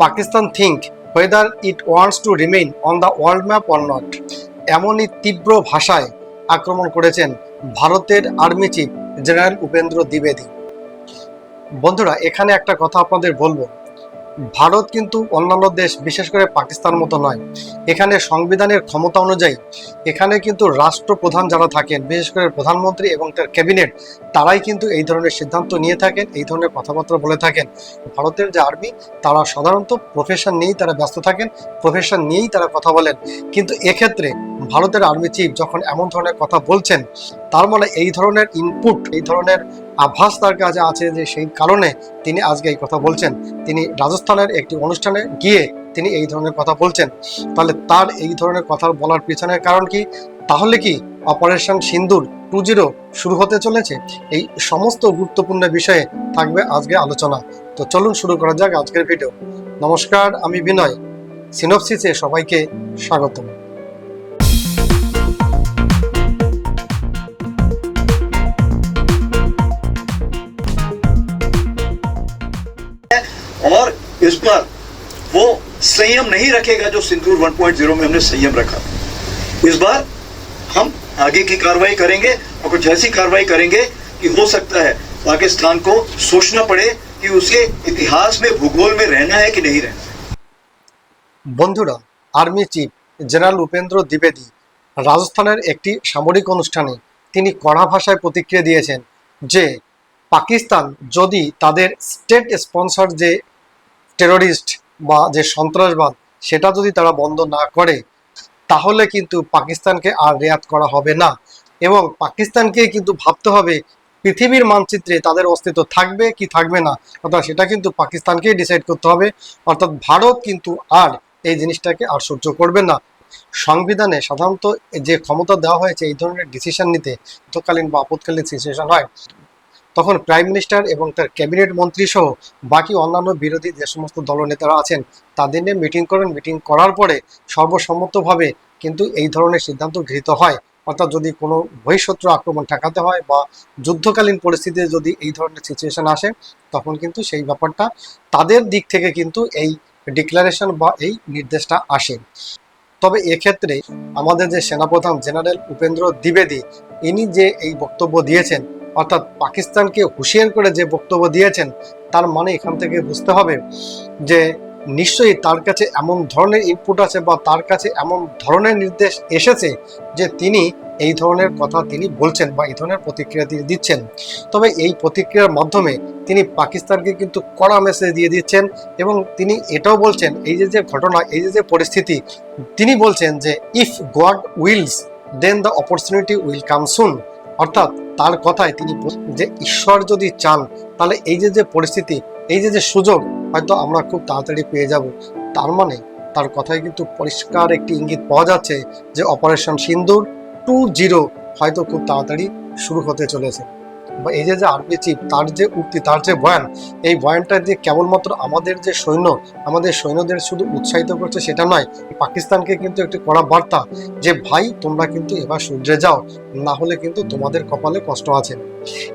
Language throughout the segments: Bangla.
Pakistan think whether it wants to remain on the world map or not. এমনই তীব্র ভাষায় আক্রমণ করেছেন ভারতের আর্মি চিফ জেনারেল উপেন্দ্র দ্বিবেদী। বন্ধুরা, এখানে একটা কথা আপনাদের বলব। ভারত কিন্তু অন্যান্য দেশ, বিশেষ করে পাকিস্তান মতো নয়। এখানে সংবিধানের ক্ষমতা অনুযায়ী এখানে কিন্তু রাষ্ট্রপ্রধান যারা থাকেন, বিশেষ করে প্রধানমন্ত্রী এবং তার ক্যাবিনেট, তারাই কিন্তু এই ধরনের সিদ্ধান্ত নিয়ে থাকেন, এই ধরনের কথাবার্তা বলে থাকেন। ভারতের যে আর্মি, তারা সাধারণত প্রফেশন নিয়েই তারা ব্যস্ত থাকেন প্রফেশন নিয়েই তারা কথা বলেন। কিন্তু এক্ষেত্রে ভারতের আর্মি চিফ যখন এমন ধরনের কথা বলছেন, তার মানে এই ধরনের ইনপুট এই ধরনের আভাস তার কাছে আছে যে সেই কারণে তিনি আজকে এই কথা বলছেন। তিনি রাজস্থানের একটি অনুষ্ঠানে গিয়ে তিনি এই ধরনের কথা বলছেন। তাহলে তার এই ধরনের কথা বলার পিছনের কারণ কি? তাহলে কি অপারেশন সিন্দুর টু জিরো শুরু হতে চলেছে? এই সমস্ত গুরুত্বপূর্ণ বিষয়ে থাকবে আজকে আলোচনা। তো চলুন শুরু করা যাক আজকের ভিডিও। নমস্কার, আমি বিনয়। সিনপসিসে সবাইকে স্বাগতম। इस पर वो संयम नहीं रखेगा जो सिंदूर 1.0 में हमने संयम रखा इस बार हम आगे की कार्रवाई करेंगे और कुछ ऐसी कार्रवाई करेंगे कि हो सकता है पाकिस्तान को सोचना पड़े कि उसके इतिहास में भूगोल में रहना है कि नहीं रहना है বন্ধুরা আর্মি চিফ জেনারেল উপেন্দ্র দ্বিবেদী রাজস্থানের একটি সামরিক অনুষ্ঠানে তিনি কড়া ভাষায় প্রতিক্রিয়া দিয়েছেন যে পাকিস্তান যদি তাদের স্টেট স্পন্সর যে টেররিস্ট বা যে সন্ত্রাসবাদ, সেটা যদি তারা বন্ধ না করে, তাহলে কিন্তু পাকিস্তানকে আর রেয়াত করা হবে না। এবং পাকিস্তানকে কিন্তু ভাবতে হবে, পৃথিবীর মানচিত্রে তাদের অস্তিত্ব থাকবে কি থাকবে না? অর্থাৎ সেটা কিন্তু পাকিস্তানকেই ডিসাইড করতে হবে। অর্থাৎ ভারত কিন্তু আর এই জিনিসটাকে আর সহ্য করবে না। সংবিধানে সাধারণত যে ক্ষমতা দেওয়া হয়েছে, এই ধরনের ডিসিশন নিতে তৎকালীন বা আপৎকালীন সিচুয়েশন হয়। তখন প্রাইম মিনিস্টার এবং তার ক্যাবিনেট মন্ত্রী সহ বাকি অন্যান্য বিরোধী যে সমস্ত দলনেতারা আছেন, তাদের নিয়ে মিটিং করেন। মিটিং করার পরে সর্বসম্মতভাবে কিন্তু এই ধরনের সিদ্ধান্ত গৃহীত হয়। অর্থাৎ যদি কোনো বহিঃশত্রু আক্রমণ ঠেকাতে হয় বা যুদ্ধকালীন পরিস্থিতিতে যদি এই ধরনের সিচুয়েশন আসে, তখন কিন্তু সেই ব্যাপারটা তাদের দিক থেকে কিন্তু এই ডিক্লারেশন বা এই নির্দেশটা আসে। তবে এক্ষেত্রে আমাদের যে সেনাপ্রধান জেনারেল উপেন্দ্র দ্বিবেদী, ইনি যে এই বক্তব্য দিয়েছেন অর্থাৎ পাকিস্তানকে হুঁশিয়ার করে যে বক্তব্য দিয়েছেন, তার মানে এখান থেকে বুঝতে হবে যে নিশ্চয়ই তার কাছে এমন ধরনের ইনপুট আছে বা তার কাছে এমন ধরনের নির্দেশ এসেছে যে তিনি এই ধরনের কথা তিনি বলছেন বা এই ধরনের প্রতিক্রিয়া তিনি দিচ্ছেন। তবে এই প্রতিক্রিয়ার মাধ্যমে তিনি পাকিস্তানকে কিন্তু কড়া মেসেজ দিয়ে দিচ্ছেন এবং তিনি এটাও বলছেন, এই যে যে ঘটনা, এই যে যে পরিস্থিতি, তিনি বলছেন যে if God wills then the opportunity will come soon অর্থাৎ তার কথায় তিনি যে ঈশ্বর যদি চান, তাহলে এই যে যে পরিস্থিতি, এই যে যে সুযোগ, হয়তো আমরা খুব তাড়াতাড়ি পেয়ে যাব। তার মানে তার কথায় কিন্তু পরিষ্কার একটি ইঙ্গিত পাওয়া যাচ্ছে যে অপারেশন সিন্দুর টু জিরো হয়তো খুব তাড়াতাড়ি শুরু হতে চলেছে। বা এই যে যে আর্মি চিফ তার যে উক্তি, তার যে বয়ান, এই বয়ানটা যে কেবলমাত্র আমাদের যে সৈন্য, আমাদের সৈন্যদের শুধু উৎসাহিত করছে সেটা নয়, পাকিস্তানকে কিন্তু একটি কড়া বার্তা যে, ভাই, তোমরা কিন্তু এবার সূর্যে যাও, না হলে কিন্তু তোমাদের কপালে কষ্ট আছে।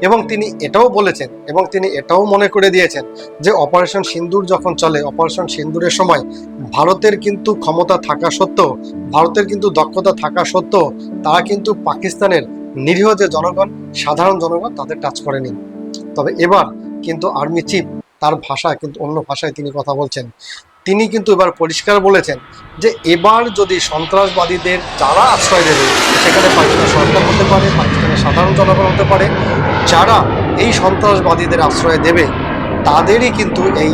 এবং তিনি এটাও বলেছেন, এবং তিনি এটাও মনে করে দিয়েছেন যে, অপারেশন সিন্দুর যখন চলে, অপারেশন সিন্দুরের সময়, ভারতের কিন্তু ক্ষমতা থাকা সত্ত্বেও, ভারতের কিন্তু দক্ষতা থাকা সত্ত্বেও, তারা কিন্তু পাকিস্তানের নিরীহ যে জনগণ, সাধারণ জনগণ, তাদের টাচ করেনি। তবে এবার কিন্তু আর্মি চিফ তার ভাষা কিন্তু অন্য ভাষায় তিনি কথা বলছেন। তিনি কিন্তু এবার পরিষ্কার বলেছেন যে এবার যদি সন্ত্রাসবাদীদের যারা আশ্রয় দেবে, সেখানে পাকিস্তান সরকার হতে পারে, পাকিস্তানের সাধারণ জনগণ হতে পারে, যারা এই সন্ত্রাসবাদীদের আশ্রয় দেবে, তাদেরই কিন্তু এই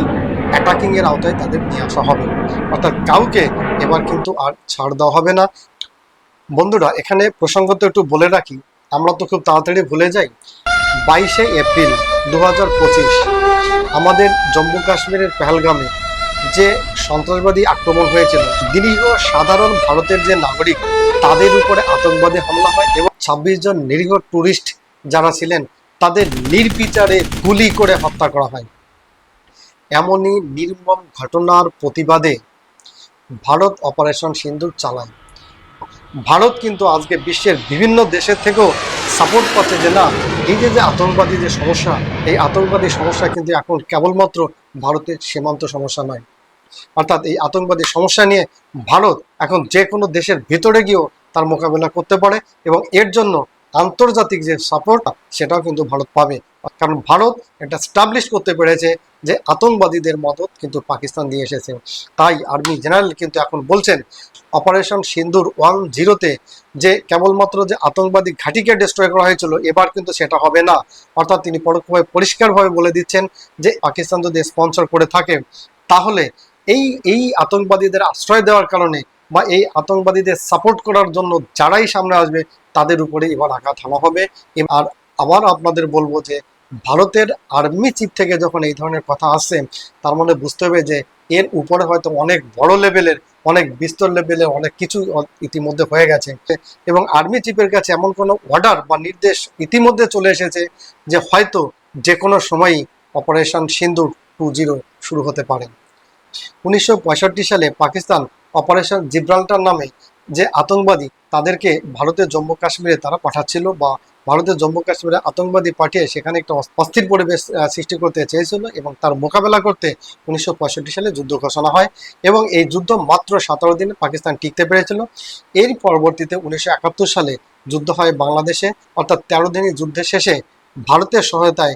অ্যাটাকিংয়ের আওতায় তাদের নিয়ে আসা হবে। অর্থাৎ কাউকে এবার কিন্তু আর ছাড় দেওয়া হবে না। বন্ধুরা, এখানে প্রসঙ্গত একটু বলে রাখি আমরা তো খুব তাড়াতাড়ি ভুলে যাই। বাইশে এপ্রিল দু হাজার পঁচিশ, আমাদের জম্মু কাশ্মীরের পেহেলগামে যে সন্ত্রাসবাদী আক্রমণ হয়েছিল নিরীহ সাধারণ ভারতের যে নাগরিক, তাদের উপরে আতঙ্কবাদী হামলা হয় এবং ছাব্বিশ জন নিরীহ ট্যুরিস্ট যারা ছিলেন, তাদের নির্বিচারে গুলি করে হত্যা করা হয়। এমনই নির্মম ঘটনার প্রতিবাদে ভারত অপারেশন সিন্দুর চালায়। ভারত কিন্তু আজকে বিশ্বের বিভিন্ন দেশের থেকেও সাপোর্ট পাচ্ছে যে না, এই যে যে আতঙ্কবাদী যে সমস্যা, এই আতঙ্কবাদী সমস্যা কিন্তু এখন কেবলমাত্র ভারতের সীমান্ত সমস্যা নয়। অর্থাৎ এই আতঙ্কবাদী সমস্যা নিয়ে ভারত এখন যে কোনো দেশের ভিতরে গিয়েও তার মোকাবেলা করতে পারে এবং এর জন্য আন্তর্জাতিক যে সাপোর্ট সেটাও কিন্তু ভারত পাবে। কারণ ভারত এটা স্টাবলিশ করতে পেরেছে যে আতঙ্কবাদীদের মদত কিন্তু পাকিস্তান দিয়ে এসেছে। তাই আর্মি জেনারেল কিন্তু এখন বলছেন অপারেশন সিন্ধুর ওয়ান জিরোতে যে কেবলমাত্র যে আতঙ্কবাদী ঘাঁটিকে ডিস্ট্রয় করা হয়েছিল, এবার কিন্তু সেটা হবে না। অর্থাৎ তিনি পরোক্ষভাবে পরিষ্কারভাবে বলে দিচ্ছেন যে পাকিস্তান যদি স্পন্সর করে থাকে, তাহলে এই এই আতঙ্কবাদীদের আশ্রয় দেওয়ার কারণে বা এই আতঙ্কবাদীদের সাপোর্ট করার জন্য যারাই সামনে আসবে, তাদের উপরে এবার আঘাত হানা হবে। আর আবার আপনাদের বলব যে, ভারতের আর্মি চিফ থেকে যখন এই ধরনের কথা আসছে, তার মানে বুঝতে হবে যে, এর উপরে হয়তো অনেক বড় লেভেলের অনেক বিস্তর লেভেলের অনেক কিছু ইতিমধ্যে হয়ে গেছে। এবং আর্মি চিফের কাছে এমন কোনো অর্ডার বা নির্দেশ ইতিমধ্যে চলে এসেছে যে, হয়তো যে কোনো সময়ই অপারেশন সিন্দুর টু জিরো শুরু হতে পারে। উনিশশো পঁয়ষট্টি সালে পাকিস্তান অপারেশন জিব্রাল্টার নামে যে আতঙ্কবাদী তাদেরকে ভারতের জম্মু কাশ্মীরে তারা পাঠাচ্ছিল বা ভারতের জম্মু কাশ্মীরে আতঙ্কবাদী পাঠিয়ে সেখানে একটা অস- অস্থির পরিবেশ সৃষ্টি করতে চেয়েছিল এবং তার মোকাবেলা করতে উনিশশো পঁয়ষট্টি সালে যুদ্ধ ঘোষণা হয় এবং এই যুদ্ধ মাত্র সতেরো দিনে পাকিস্তান টিকতে পেরেছিল। এর পরবর্তীতে উনিশশো একাত্তর সালে যুদ্ধ হয় বাংলাদেশে, অর্থাৎ তেরো দিনই যুদ্ধের শেষে ভারতের সহায়তায়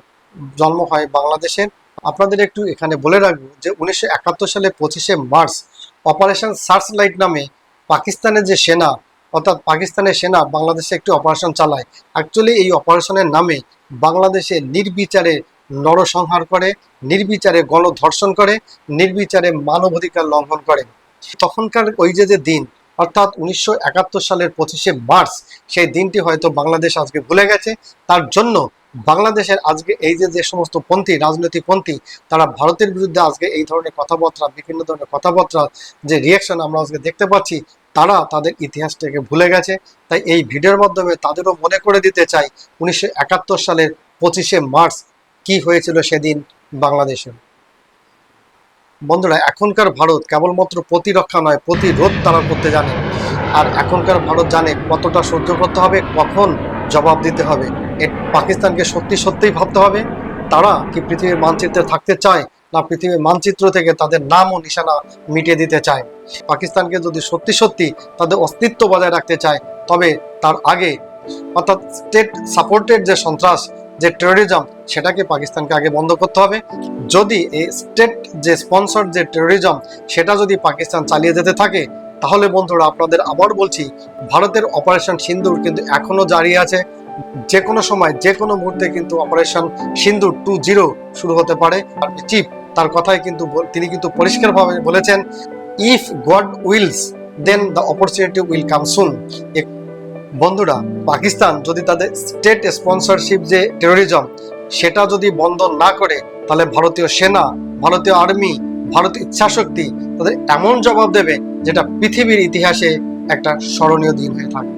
জন্ম হয় বাংলাদেশের। আপনাদের একটু এখানে বলে রাখব যে উনিশশো একাত্তর সালে পঁচিশে মার্চ অপারেশন সার্চ লাইট নামে পাকিস্তানের যে সেনা, অর্থাৎ পাকিস্তানের সেনা বাংলাদেশে একটি অপারেশন চালায়। অ্যাকচুয়ালি এই অপারেশনের নামে বাংলাদেশে নির্বিচারে নরসংহার করে, নির্বিচারে গণধর্ষণ করে, নির্বিচারে মানবাধিকার লঙ্ঘন করে। তখনকার ওই যে যে দিন, অর্থাৎ উনিশশো একাত্তর সালের পঁচিশে মার্চ, সেই দিনটি হয়তো বাংলাদেশ আজকে ভুলে গেছে। তার জন্য বাংলাদেশের আজকে এই যে যে সমস্ত পন্থী, রাজনৈতিক পন্থী, তারা ভারতের বিরুদ্ধে আজকে এই ধরনের কথাবার্তা, বিভিন্ন ধরনের কথাবার্তা, যে রিয়াকশন আমরা আজকে দেখতে পাচ্ছি, তারা তাদের ইতিহাসটাকে ভুলে গেছে। তাই এই ভিডিওর মাধ্যমে তাদেরও মনে করে দিতে চাই, উনিশশো একাত্তর সালের পঁচিশে মার্চ কি হয়েছিল সেদিন বাংলাদেশে। বন্ধুরা, এখনকার ভারত কেবলমাত্র প্রতিরক্ষা নয়, প্রতিরোধ তারা করতে জানে। আর এখনকার ভারত জানে কতটা সহ্য করতে হবে, কখন জবাব দিতে হবে। পাকিস্তানকে সত্যি সত্যিই ভাবতে হবে। তারা কি পৃথিবীর মানচিত্রে থাকতে চায় না পৃথিবীর মানচিত্র থেকে তাদের নাম ও নিশানা মিটিয়ে দিতে চায়? পাকিস্তানকে যদি সত্যি সত্যি তাদের অস্তিত্ব বজায় রাখতে চায়, তবে তার আগে অর্থাৎ স্টেট সাপোর্টেড যে সন্ত্রাস, যে টেরোরিজম সেটাকে পাকিস্তানকে আগে বন্ধ করতে হবে। যদি এই স্টেট যে স্পন্সর যে টেরোরিজম সেটা যদি পাকিস্তান চালিয়ে যেতে থাকে, তাহলে বন্ধুরা আপনাদের আবার বলছি, ভারতের অপারেশন সিন্দুর কিন্তু এখনও জারি আছে। যে কোনো সময়, যে কোনো মুহূর্তে কিন্তু অপারেশন সিন্দুর টু জিরো শুরু হতে পারে। চিফ তার কথাই কিন্তু তিনি কিন্তু পরিষ্কারভাবে বলেছেন if God wills then the opportunity will come soon বন্ধুরা, পাকিস্তান যদি তাদের স্টেট স্পন্সরশিপ যে টেরোরিজম সেটা যদি বন্ধ না করে, তাহলে ভারতীয় সেনা, ভারতীয় আর্মি ভারতীয় ইচ্ছাশক্তি তাদের এমন জবাব দেবে, যেটা পৃথিবীর ইতিহাসে একটা স্মরণীয় দিন হয়ে থাকবে।